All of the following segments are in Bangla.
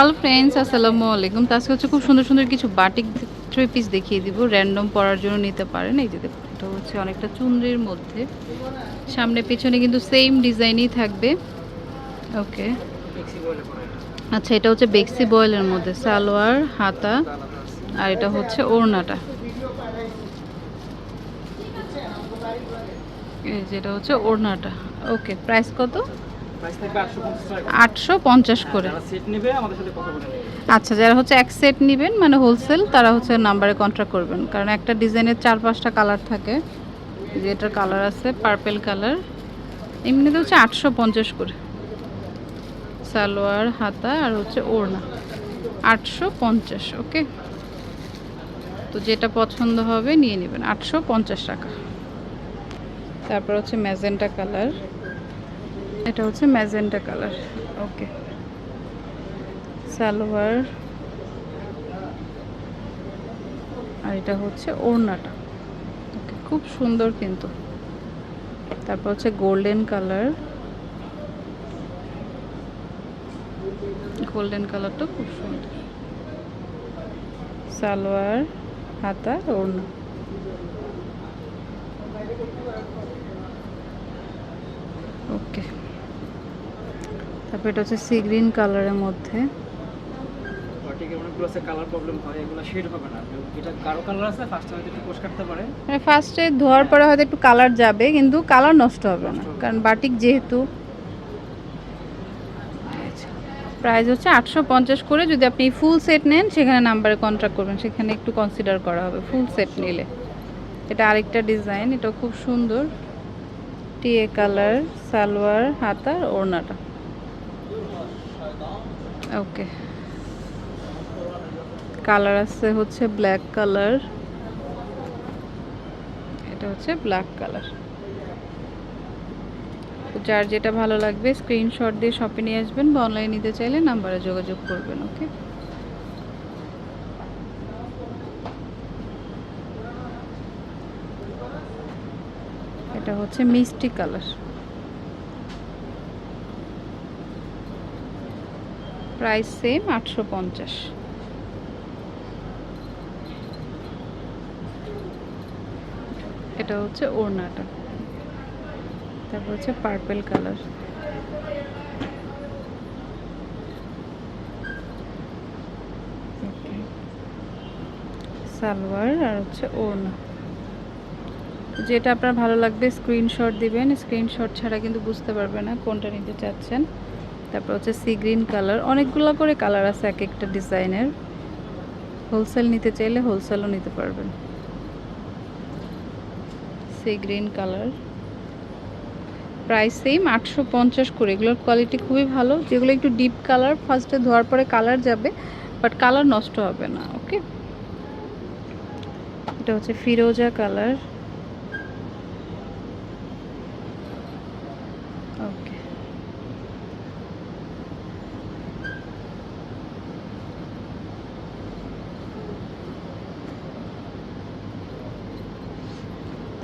হ্যালো ফ্রেন্ডস আসসালামু আলাইকুম তো আজকে হচ্ছে খুব সুন্দর সুন্দর কিছু বাটিক থ্রি পিস দেখিয়ে দিব। র্যান্ডম পরার জন্য নিতে পারেন। এই যে এটা হচ্ছে অনেকটা চুনরির মধ্যে। সামনে, পিছনে কিন্তু সেম ডিজাইনই থাকবে। ওকে আচ্ছা এটা হচ্ছে বেক্সি বয়েলের মধ্যে। সালোয়ার, হাতা, আর এটা হচ্ছে ওড়নাটা। এই যেটা হচ্ছে ওড়নাটা। ওকে প্রাইস কত? আটশো পঞ্চাশ করে। আচ্ছা যারা হচ্ছে এক সেট নেবেন মানে হোলসেল তারা হচ্ছে নাম্বারে কন্ট্যাক্ট করবেন। কারণ একটা ডিজাইনের চার পাঁচটা কালার থাকে। যে এটার কালার আছে পার্পেল কালার এমনিতে হচ্ছে আটশো পঞ্চাশ করে। সালোয়ার হাতা আর হচ্ছে ওড়না। আটশো পঞ্চাশ ওকে তো যেটা পছন্দ হবে নিয়ে নেবেন। আটশো পঞ্চাশ টাকা। তারপর হচ্ছে ম্যাজেন্টা কালার এটা হচ্ছে ম্যাজেন্টা কালার। ওকে। সালোয়ার। আর এটা হচ্ছে ওড়নাটা। ওকে, খুব সুন্দর কিন্তু। তারপর হচ্ছে গোল্ডেন কালার। গোল্ডেন কালারটা খুব সুন্দর। সালোয়ার, হাতা, ওড়না। ওকে। তারপর এটা হচ্ছে সি গ্রিন কালারের মধ্যে। মানে ফার্স্টে ধোয়ার পরে হয়তো একটু কালার যাবে কিন্তু কালার নষ্ট হবে না। কারণ বাটিক যেহেতু প্রাইস হচ্ছে আটশো পঞ্চাশ করে। যদি আপনি ফুল সেট নেন সেখানে নাম্বারে কন্ট্যাক্ট করবেন। সেখানে একটু কনসিডার করা হবে ফুল সেট নিলে। এটা আরেকটা ডিজাইন এটা খুব সুন্দর। টিএ কালার সালোয়ার হাতার ওড়নাটা। ওকে কালার আছে হচ্ছে ব্ল্যাক কালার এটা হচ্ছে ব্ল্যাক কালার যার যেটা ভালো লাগবে স্ক্রিনশট দিয়ে শপে নিয়ে আসবেন বা অনলাইন নিতে চাইলে নাম্বারে যোগাযোগ করবেন ওকে এটা হচ্ছে মিষ্টি কালার প্রাইস সেম আটশো পঞ্চাশ। এটা হচ্ছে ওড়নাটা। তারপর হচ্ছে পার্পেল কালার সালোয়ার আর হচ্ছে ওড়না। যেটা আপনার ভালো লাগবে স্ক্রিনশট দিবেন। স্ক্রিনশট ছাড়া কিন্তু বুঝতে পারবে না কোনটা নিতে চাচ্ছেন। তারপর হচ্ছে সি গ্রিন কালার অনেকগুলো করে কালার আছে এক একটা ডিজাইনের হোলসেল নিতে চাইলে হোলসেলও নিতে পারবেন। Sea green colour price same আটশো পঞ্চাশ করে। এগুলোর কোয়ালিটি খুবই ভালো। যেগুলো একটু ডিপ কালার ফার্স্টে ধোয়ার পরে কালার যাবে বাট কালার নষ্ট হবে না ওকে এটা হচ্ছে ফিরোজা কালার ওকে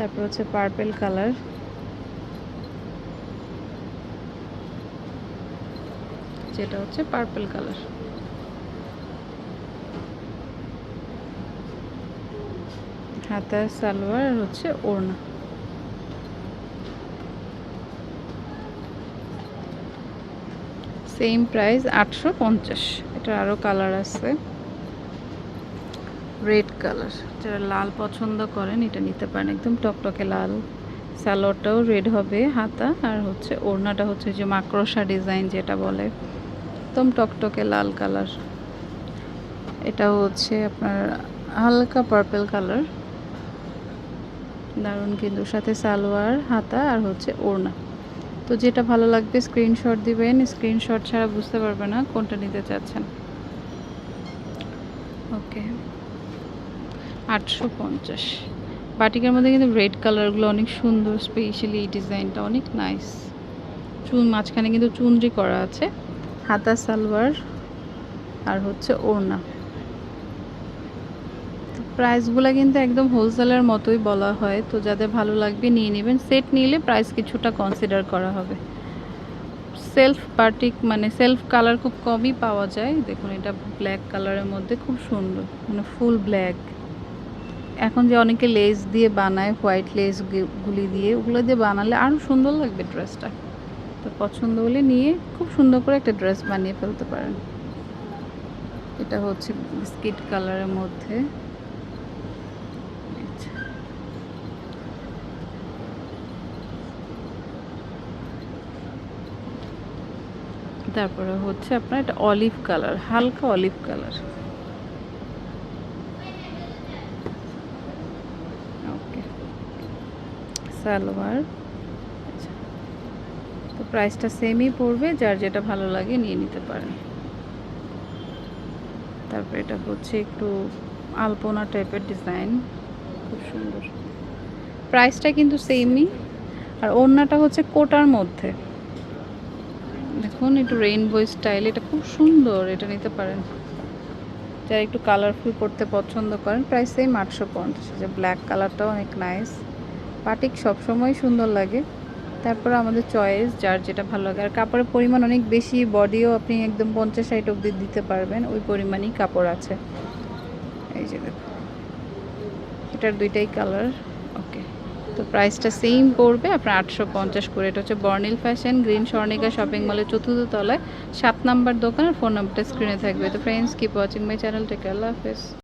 তারপর হচ্ছে পার্পেল কালার যেটা হচ্ছে পার্পল কালার হাতার সালোয়ার হচ্ছে ওড়না। সেম প্রাইস আটশো পঞ্চাশ। এটা আরও কালার আছে। Red colour. যারা লাল পছন্দ করেন, এটা নিতে পারেন। একদম টকটকে লাল। সালোয়ারটাও রেড হবে হাতা। আর হচ্ছে ওড়নাটা হচ্ছে যে মাকড়সা ডিজাইন যেটা বলে। একদম টকটকে লাল কালার। এটা হচ্ছে আপনার হালকা পার্পেল কালার। দারুণ কিন্তু। সাথে সালোয়ার, হাতা আর হচ্ছে ওড়না। তো যেটা ভালো লাগবে স্ক্রিনশট দিবেন। স্ক্রিনশট ছাড়া বুঝতে পারবে না কোনটা নিতে চাচ্ছেন। ওকে আটশো পঞ্চাশ। বাটিকের মধ্যে কিন্তু রেড কালারগুলো অনেক সুন্দর, স্পেশালি এই ডিজাইনটা অনেক নাইস। চুন মাঝখানে কিন্তু চুনরি করা আছে, হাতা, সালোয়ার, আর হচ্ছে ওড়না। প্রাইসগুলো কিন্তু একদম হোলসেলের মতোই বলা হয়, তো যাদের ভালো লাগবে নিয়ে নেবেন। সেট নিলে প্রাইস কিছুটা কনসিডার করা হবে। সেলফ বাটিক মানে সেলফ কালার খুব কমই পাওয়া যায়। দেখুন, এটা ব্ল্যাক কালারের মধ্যে খুব সুন্দর মানে ফুল ব্ল্যাক। এখন যে অনেকে লেস দিয়ে বানায়, হোয়াইট লেস গুলি দিয়ে, ওগুলো দিয়ে বানালে আরও সুন্দর লাগবে ড্রেসটা। তো পছন্দ হলে নিয়ে খুব সুন্দর করে একটা ড্রেস বানিয়ে ফেলতে পারেন। এটা হচ্ছে বিস্কিট কালারের মধ্যে। তারপরে হচ্ছে আপনার এটা অলিভ কালার, হালকা অলিভ কালার ওকে সালোয়ার। আচ্ছা। তো প্রাইসটা সেমই পড়বে, যার যেটা ভালো লাগে নিয়ে নিতে পারেন। তারপর এটা হচ্ছে একটু আলপনা টাইপের ডিজাইন খুব সুন্দর। প্রাইসটা কিন্তু সেমই আর ওড়নাটা হচ্ছে কোটার মধ্যে। দেখুন, একটু রেইনবো স্টাইল এটা খুব সুন্দর, এটা নিতে পারেন। যারা একটু কালারফুল পড়তে পছন্দ করেন, প্রাইস সেম আটশো পঞ্চাশ। যে ব্ল্যাক কালারটাও অনেক নাইস পাটিক সবসময় সুন্দর লাগে। তারপর আমাদের চয়েস যার যেটা ভালো লাগে। আর কাপড়ের পরিমাণ অনেক বেশি বডিও আপনি একদম পঞ্চাশ ষাট অবধি দিতে পারবেন। ওই পরিমাণই কাপড় আছে। এই যে এটার দুইটাই কালার ওকে তো প্রাইসটা সেম পড়বে, আপনার আটশো পঞ্চাশ করে। এটা হচ্ছে Bornil fashion green Swarnika shopping মলের চতুর্থ তলায়, সাত নাম্বার দোকান, আর ফোন নাম্বারটা স্ক্রিনে থাকবে। তো friends keep watching my channel take আল্লাহ হাফেজ।